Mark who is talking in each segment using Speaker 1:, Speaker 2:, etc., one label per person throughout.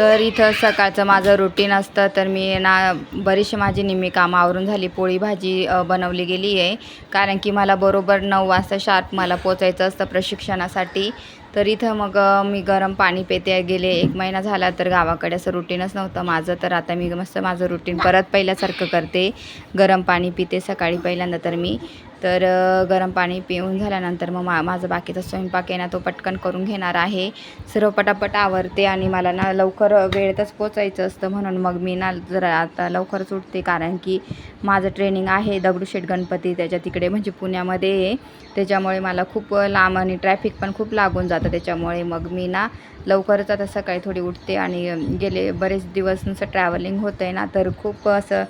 Speaker 1: तर इथं सकाळचं माझं रुटीन असतं तर मी ना बरीचशी माझी निम्मी कामं आवरून झाली. पोळी भाजी बनवली गेली आहे. कारण की मला बरोबर नऊ वाजता शार्प मला पोचायचं असतं प्रशिक्षणासाठी. तर इथं मग मी गरम पाणी पेते गेले. एक महिना झाला तर गावाकडे असं रुटीनच नव्हतं माझं. तर आता मी मस्त माझं रुटीन परत पहिल्यासारखं करते. गरम पाणी पिते सकाळी पहिल्यांदा तर मी. तर गरम पाणी पिऊन झाल्यानंतर मग मा माझं बाकीचा स्वयंपाक आहे ना तो पटकन करून घेणार आहे. सर्व पटापट आवरते आणि मला ना लवकर वेळेतच पोचायचं असतं म्हणून मग मी ना जरा आता लवकरच उठते कारण की माझं ट्रेनिंग आहे दगडूशेठ गणपती त्याच्या तिकडे म्हणजे पुण्यामध्ये. आहे त्याच्यामुळे मला खूप लांब आणि ट्रॅफिक पण खूप लागून जातं. त्याच्यामुळे मग मी ना लवकरच आता सकाळी थोडी उठते आणि गेले बरेच दिवस नुसतं ट्रॅव्हलिंग होतं आहे ना तर खूप असं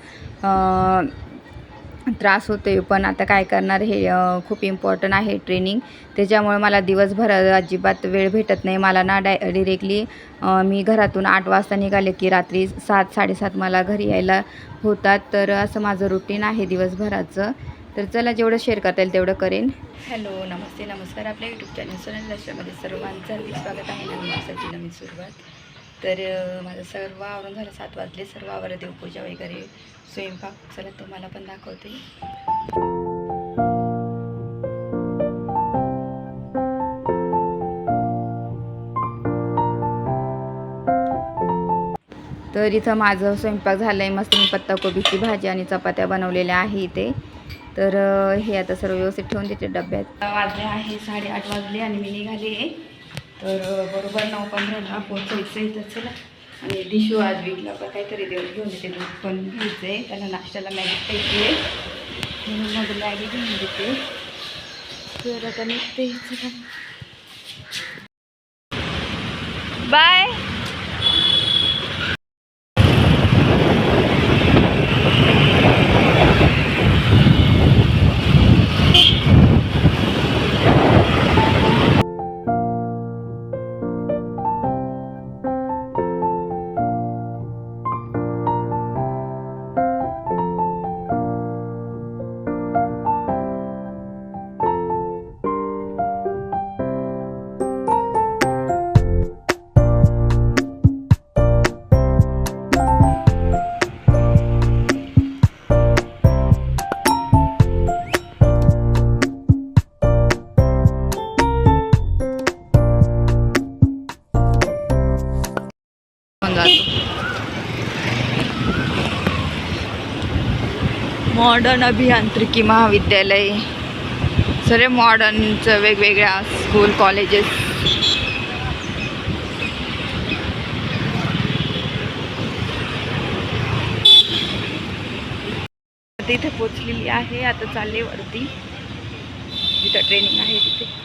Speaker 1: त्रास होतो आहे पण आता काय करणार हे खूप इम्पॉर्टंट आहे ट्रेनिंग त्याच्यामुळे मला दिवसभर अजिबात वेळ भेटत नाही. मला ना डाय डिरेक्टली मी घरातून आठ वाजता निघाले की रात्री सात साडेसात मला घरी यायला होतात. तर असं माझं रुटीन आहे दिवसभराचं. तर चला जेवढं शेअर करता येईल तेवढं करेन. हॅलो नमस्ते नमस्कार. आपल्या यूट्यूब चॅनल सोनल लक्षामध्ये सर्वांचं स्वागत आहे. नवीन दिवसाची नवीन सुरुवात. तर माझं सर्व आवरून झालं सात वाजले. सर्व आवर देवपूजा वगैरे स्वयंपाक. चला तुम्हाला पण दाखवते. तर इथं माझं स्वयंपाक झालं आहे मस्त मी पत्ताकोबीची भाजी आणि चपात्या बनवलेल्या आहे इथे. तर हे आता सर्व व्यवस्थित ठेवून देते डब्यात. वाजले आहे साडेआठ वाजले आणि मी निघाले. आहे तर बरोबर नऊ पंधराला पोचायचं आहे तर चला. आणि डिशू आज विकला का काहीतरी देऊन घेऊन येते. दूध पण घ्यायचं आहे त्याला नाश्त्याला मॅगी खायची आहे. म्हणून मग मॅगी घेऊन देते तर आता निघते. चला. बाय. पण मॉडर्न अभियांत्रिकी महाविद्यालय. सर्व मॉडर्नचं वेगवेगळ्या स्कूल कॉलेजेस तिथे पोचलेली आहे आता चालले वरती. जिथं ट्रेनिंग आहे तिथे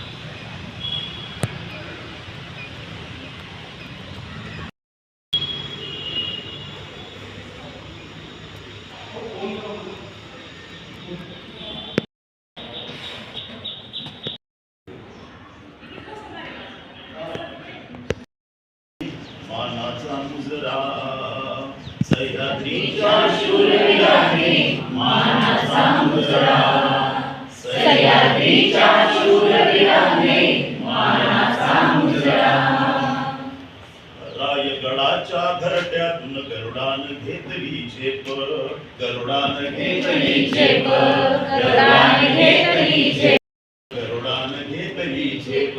Speaker 2: मानाचा मुजरा सह्याद्रीच्या शूरवीराने मानाचा मुजरा सह्याद्रीच्या शूरवीराने मानाचा मुजरा रायगडाच्या घरट्यातून गरुडान घेतली झेप गरुडान घेतली झेप गरुडान घेतली झेप गरुडान घेतली झेप.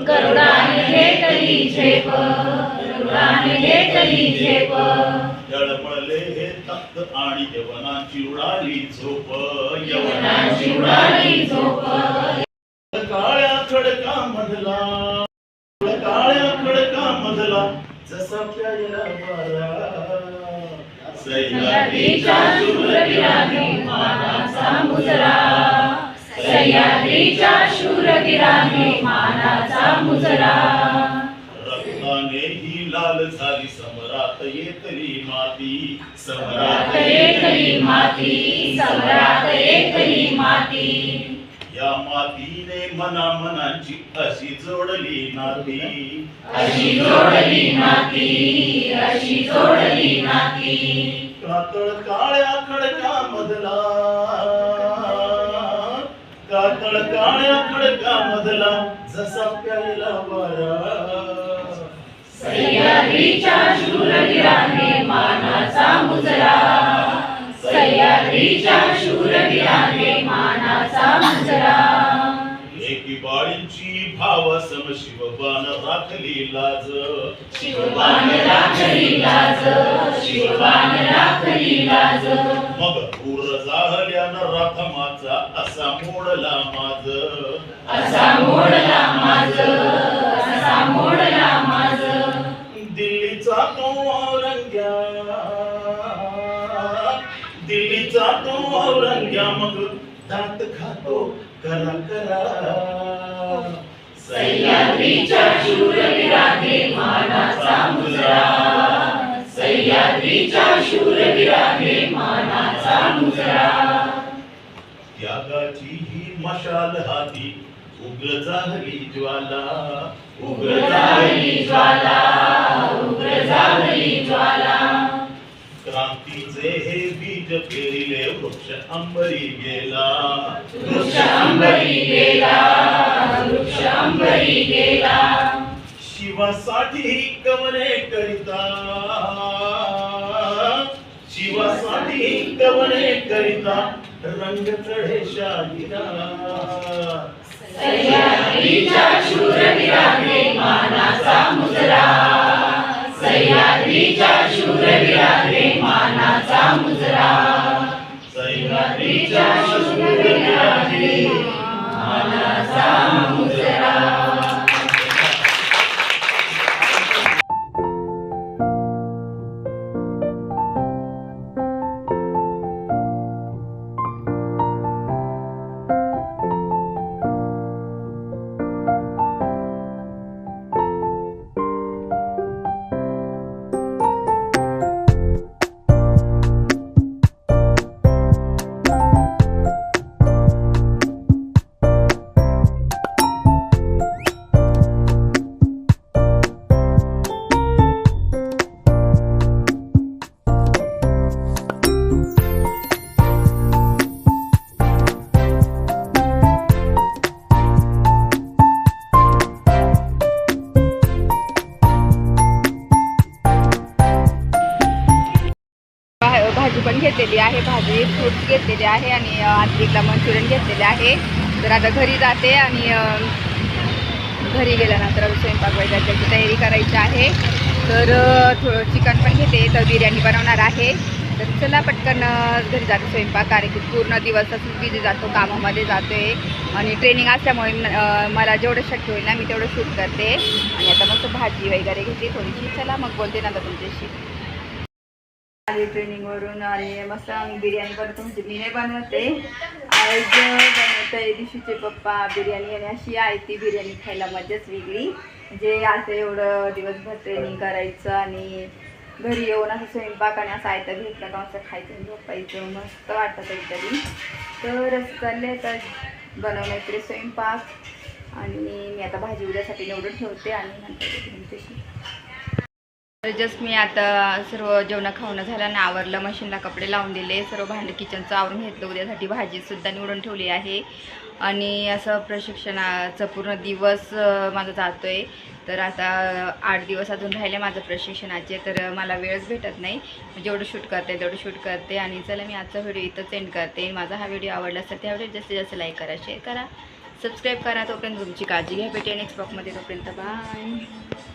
Speaker 3: गरुडान घेतली झेप गरुडान घेतली झेप
Speaker 2: तळमळले तप्त आणि यवनाची उडाली झोप
Speaker 3: यवनाची उडाली झोप.
Speaker 2: काळ्या खडका मधला काळ्या खडका मधला जसा प्यायला वारा
Speaker 3: सह्याद्रीच्या शूरवीराने मानाचा मुजरा सह्याद्रीच्या शूरवीराने मानाचा मुजरा
Speaker 2: रक्ताने ही लाल झाली समरात येतली माती
Speaker 3: समरात एकली माती समरात एकली माती.
Speaker 2: या मातीने मना मनांची अशी जोडली नाती.
Speaker 3: अशी जोडली नाती अशी जोडली नाती.
Speaker 2: कातळ काळ्या खडका मधला कातळ काळ्या खडका मधला जसा प्यायला वारा.
Speaker 3: सह्याद्रीच्या शूरवीराने मानाचा मुजरा. सह्याद्रीच्या शूरवीराने मानाचा मुजरा.
Speaker 2: एकी बाळींची भाव सम शिवबान राखली लाज.
Speaker 3: शिवबान राखली लाज शिवबान राखली लाज.
Speaker 2: मग पूर जाहल्यानं राखमाचा असा मोडला माझ
Speaker 3: असा मोडला माझ असा मोडला
Speaker 2: औरंग्या मग दात खातो करा करा.
Speaker 3: सह्याद्रीच्या शूरवीराने मानाचा मुजरा सह्याद्रीच्या शूरवीराने मानाचा मुजरा
Speaker 2: त्यागाची ही मशाल हाती उग्र जाहली ज्वाला.
Speaker 3: उग्र झाली ज्वाला उग्र झाली ज्वाला.
Speaker 2: क्रांतीचे हे पेरिले वृक्ष अंबरी गेला.
Speaker 3: वृक्ष अंबरी गेला वृक्ष अंबरी गेला.
Speaker 2: शिवासाठी कवने करिता? शिवासाठी कवने करिता? रंग चढे शाहिरा.
Speaker 3: सह्याद्रीच्या शूरवीराने
Speaker 1: आहे फ्रूट्स घेतलेले आहे आणि अ, मंचुरियन घेतलेले आहे. तर आता घरी जाते आणि घरी गेल्यानंतर स्वयंपाक वगैरे त्याची तयारी करायची आहे. तर थोडं चिकन पण घेते तर बिर्याणी बनवणार आहे. तर चला पटकन घरी जाते स्वयंपाक कारण की पूर्ण दिवसच बिझी जातो कामामध्ये जातो. आहे आणि ट्रेनिंग असल्यामुळे मला जेवढं शक्य होईल ना मी तेवढं शूट करते. आणि आता मस्त भाजी वगैरे घेते थोडीशी. चला मग बोलते ना आता तुमच्याशी. आली ट्रेनिंगवरून आणि मस्त आम्ही बिर्याणी बनवतो म्हणजे मी नाही बनवते. आज बनवत आहे दिशूचे पप्पा बिर्याणी आणि अशी आहे ती बिर्याणी खायला मजाच वेगळी. म्हणजे असं एवढं दिवसभर ट्रेनिंग करायचं आणि घरी येऊन असं स्वयंपाक आणि असं आयतं घेतलं का असं खायचं आणि झोपायचं मस्त वाटतं काहीतरी. तर असं चाललंय तर बनवण्याकडे स्वयंपाक. आणि मी आता भाजी उद्यासाठी निवडून ठेवते आणि नंतर तुमच्याशी. तर जस्ट मी आता सर्व जेवण खावणं झालं ना आवरलं मशीनला कपडे लावून दिले सर्व भांडे किचनचं आवरून घेतलं. उद्यासाठी भाजीसुद्धा निवडून ठेवली आहे. आणि असं प्रशिक्षणाचं पूर्ण दिवस माझा जातो आहे तर आता आठ दिवस अजून राहिले माझं प्रशिक्षणाचे तर मला वेळच भेटत नाही. जेवढं शूट करते तेवढं शूट करते. आणि चला मी आजचा व्हिडिओ इथंच एंड करते. माझा हा व्हिडिओ आवडला असेल त्या व्हिडिओ जास्तीत जास्त लाईक करा शेअर करा. सबस्क्राईब करा तोपर्यंत तुमची काळजी घ्या. भेटे नेक्स्ट ब्लॉकमध्ये तोपर्यंत बाय